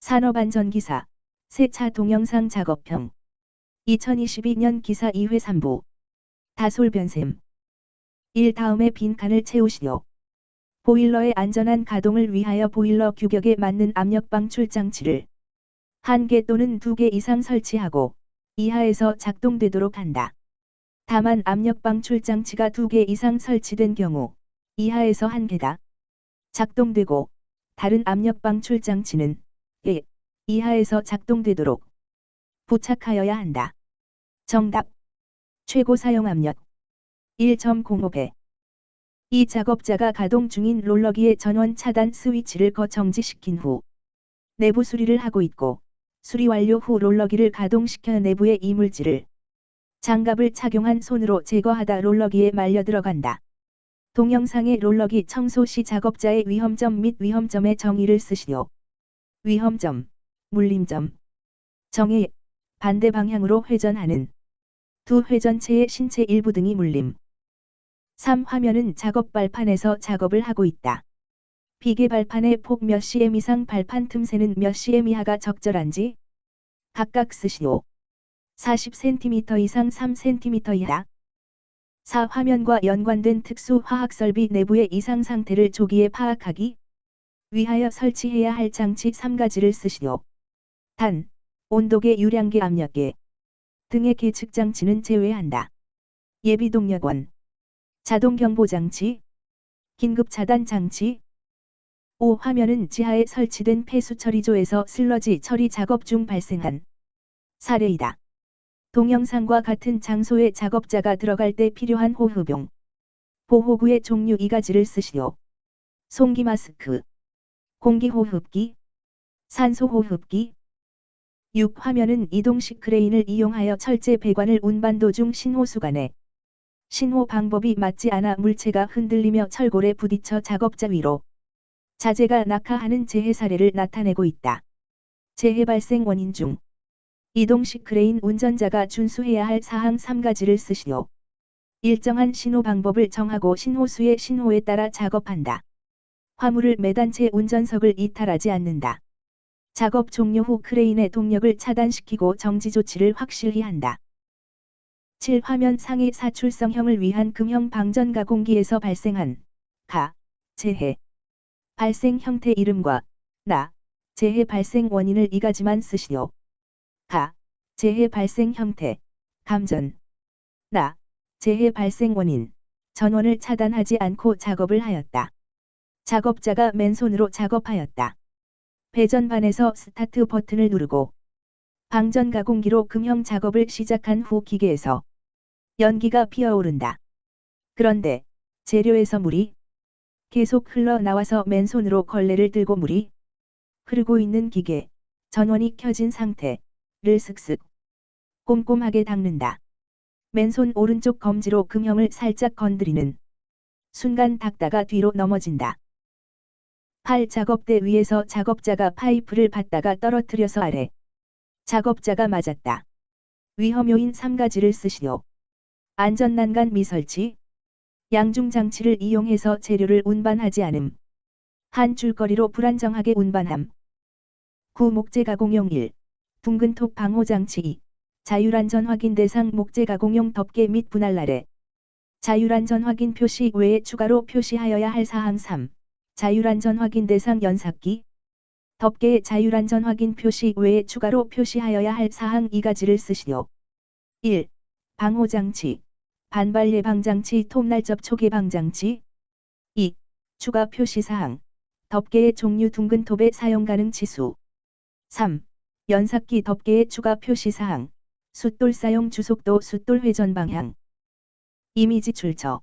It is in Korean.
산업안전기사 세차 동영상 작업형 2022년 기사 2회 3부 다솔변셈 1 다음에 빈칸을 채우시오. 보일러의 안전한 가동을 위하여 보일러 규격에 맞는 압력 방출 장치를 한 개 또는 두 개 이상 설치하고 이하에서 작동되도록 한다. 다만 압력 방출 장치가 두 개 이상 설치된 경우 이하에서 한 개다. 작동되고 다른 압력 방출 장치는 예, 이하에서 작동되도록 부착하여야 한다. 정답. 최고 사용 압력 1.05배. 이 작업자가 가동 중인 롤러기의 전원 차단 스위치를 거 정지시킨 후 내부 수리를 하고 있고 수리 완료 후 롤러기를 가동시켜 내부의 이물질을 장갑을 착용한 손으로 제거하다 롤러기에 말려 들어간다. 동영상의 롤러기 청소 시 작업자의 위험점 및 위험점의 정의를 쓰시오. 위험점, 물림점, 정의, 반대 방향으로 회전하는 두 회전체의 신체 일부 등이 물림. 3. 화면은 작업 발판에서 작업을 하고 있다. 비계 발판의 폭 몇 cm 이상 발판 틈새는 몇 cm 이하가 적절한지 각각 쓰시오. 40cm 이상 3cm 이하 4. 화면과 연관된 특수 화학 설비 내부의 이상 상태를 조기에 파악하기 위하여 설치해야 할 장치 3가지를 쓰시오. 단, 온도계 유량계 압력계 등의 계측 장치는 제외한다. 예비 동력원 자동 경보 장치 긴급 차단 장치 5. 화면은 지하에 설치된 폐수 처리조에서 슬러지 처리 작업 중 발생한 사례이다. 동영상과 같은 장소에 작업자가 들어갈 때 필요한 호흡용 보호구의 종류 2가지를 쓰시오. 송기 마스크 공기호흡기 산소호흡기 6. 화면은 이동식 크레인을 이용하여 철제 배관을 운반 도 중 신호수간에 신호 방법이 맞지 않아 물체가 흔들리며 철골에 부딪혀 작업자 위로 자재가 낙하하는 재해 사례를 나타내고 있다. 재해 발생 원인 중 이동식 크레인 운전자가 준수해야 할 사항 3가지를 쓰시오. 일정한 신호 방법을 정하고 신호수의 신호에 따라 작업한다. 화물을 매단 채 운전석을 이탈하지 않는다. 작업 종료 후 크레인의 동력을 차단시키고 정지 조치를 확실히 한다. 7. 화면 상의 사출성형을 위한 금형 방전 가공기에서 발생한 가, 재해, 발생 형태 이름과 나, 재해 발생 원인을 이 가지만 쓰시오. 가, 재해 발생 형태, 감전, 나, 재해 발생 원인, 전원을 차단하지 않고 작업을 하였다. 작업자가 맨손으로 작업하였다. 배전반에서 스타트 버튼을 누르고 방전 가공기로 금형 작업을 시작한 후 기계에서 연기가 피어오른다. 그런데 재료에서 물이 계속 흘러나와서 맨손으로 걸레를 들고 물이 흐르고 있는 기계, 전원이 켜진 상태, 를 슥슥 꼼꼼하게 닦는다. 맨손 오른쪽 검지로 금형을 살짝 건드리는 순간 닦다가 뒤로 넘어진다. 팔 작업대 위에서 작업자가 파이프를 받다가 떨어뜨려서 아래. 작업자가 맞았다. 위험 요인 3가지를 쓰시오. 안전난간 미설치. 양중장치를 이용해서 재료를 운반하지 않음. 한 줄거리로 불안정하게 운반함. 구 목재 가공용 1. 둥근 톱 방호장치 2. 자율안전 확인 대상 목재 가공용 덮개 및 분할 아래. 자율안전 확인 표시 외에 추가로 표시하여야 할 사항 3. 자율안전 확인 대상 연삭기. 덮개의 자율안전 확인 표시 외에 추가로 표시하여야 할 사항 2가지를 쓰시오. 1. 방호장치. 반발 예방장치 톱날 접촉 예방장치. 2. 추가 표시사항. 덮개의 종류 둥근 톱의 사용 가능 치수. 3. 연삭기 덮개의 추가 표시사항, 숫돌 사용 주속도 숫돌 회전 방향. 이미지 출처